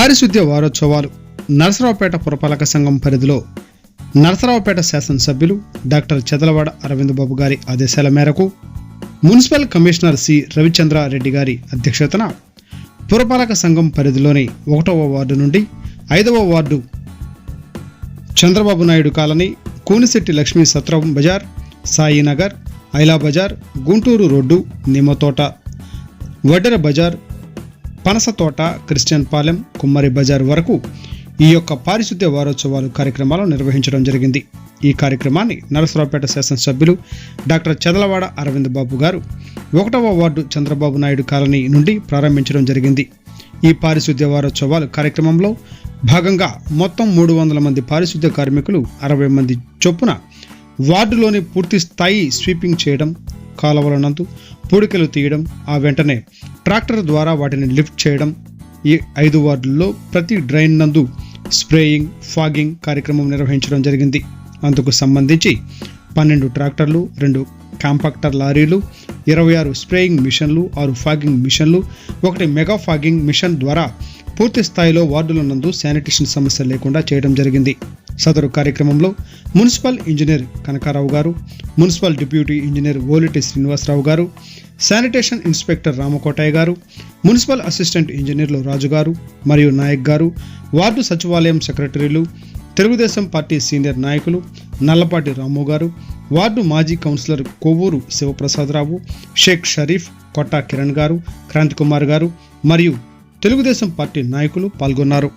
పారిశుద్ధ్య వారోత్సవాలు నరసరావుపేట పురపాలక సంఘం పరిధిలో నరసరావుపేట శాసనసభ్యులు డాక్టర్ చెదలవాడ అరవింద్ బాబు గారి ఆదేశాల మేరకు మున్సిపల్ కమిషనర్ సి రవిచంద్రారెడ్డి గారి అధ్యక్షతన పురపాలక సంఘం పరిధిలోని ఒకటవ వార్డు నుండి ఐదవ వార్డు చంద్రబాబు నాయుడు కాలనీ కూనిశెట్టి లక్ష్మీ సత్రం బజార్ సాయినగర్ ఐలా బజార్ గుంటూరు రోడ్డు నిమ్మతోట వడ్డెర బజార్ పనసతోట క్రిస్టియన్ పాలెం కుమ్మరి బజార్ వరకు ఈ యొక్క పారిశుద్ధ్య వారోత్సవాలు కార్యక్రమాలు నిర్వహించడం జరిగింది. ఈ కార్యక్రమాన్ని నరసరావుపేట శాసనసభ్యులు డాక్టర్ చదలవాడ అరవింద్ బాబు గారు ఒకటవ వార్డు చంద్రబాబు నాయుడు కాలనీ నుండి ప్రారంభించడం జరిగింది. ఈ పారిశుద్ధ్య వారోత్సవాలు కార్యక్రమంలో భాగంగా మొత్తం మూడు వందల మంది పారిశుద్ధ్య కార్మికులు అరవై మంది చొప్పున వార్డులోని పూర్తి స్థాయి స్వీపింగ్ చేయడం కాలువల నందు పూడికలు తీయడం ఆ వెంటనే ట్రాక్టర్ ద్వారా వాటిని లిఫ్ట్ చేయడం ఈ ఐదు వార్డుల్లో ప్రతి డ్రైన్ నందు స్ప్రేయింగ్ ఫాగింగ్ కార్యక్రమం నిర్వహించడం జరిగింది. అందుకు సంబంధించి పన్నెండు ట్రాక్టర్లు రెండు కాంపాక్టర్ లారీలు ఇరవై ఆరు స్ప్రేయింగ్ మిషన్లు ఆరు ఫాగింగ్ మిషన్లు ఒకటి మెగా ఫాగింగ్ మిషన్ ద్వారా పూర్తి స్థాయిలో వార్డుల నందు శానిటేషన్ సమస్య లేకుండా చేయడం జరిగింది. సదరు కార్యక్రమంలో మున్సిపల్ ఇంజనీర్ కనకారావు గారు municipal deputy engineer Oliti Srinivasarao గారు శానిటేషన్ ఇన్స్పెక్టర్ రామకోటయ్య గారు మున్సిపల్ అసిస్టెంట్ ఇంజనీర్లు రాజు గారు మరియు నాయక్ గారు వార్డు సచివాలయం సెక్రటరీలు తెలుగుదేశం పార్టీ సీనియర్ నాయకులు నల్లపాటి రాము గారు వార్డు మాజీ కౌన్సిలర్ కొవ్వూరు శివప్రసాదరావు షేక్ షరీఫ్ కొట్టా కిరణ్ గారు క్రాంతి కుమార్ గారు మరియు తెలుగుదేశం పార్టీ నాయకులు పాల్గొన్నారు.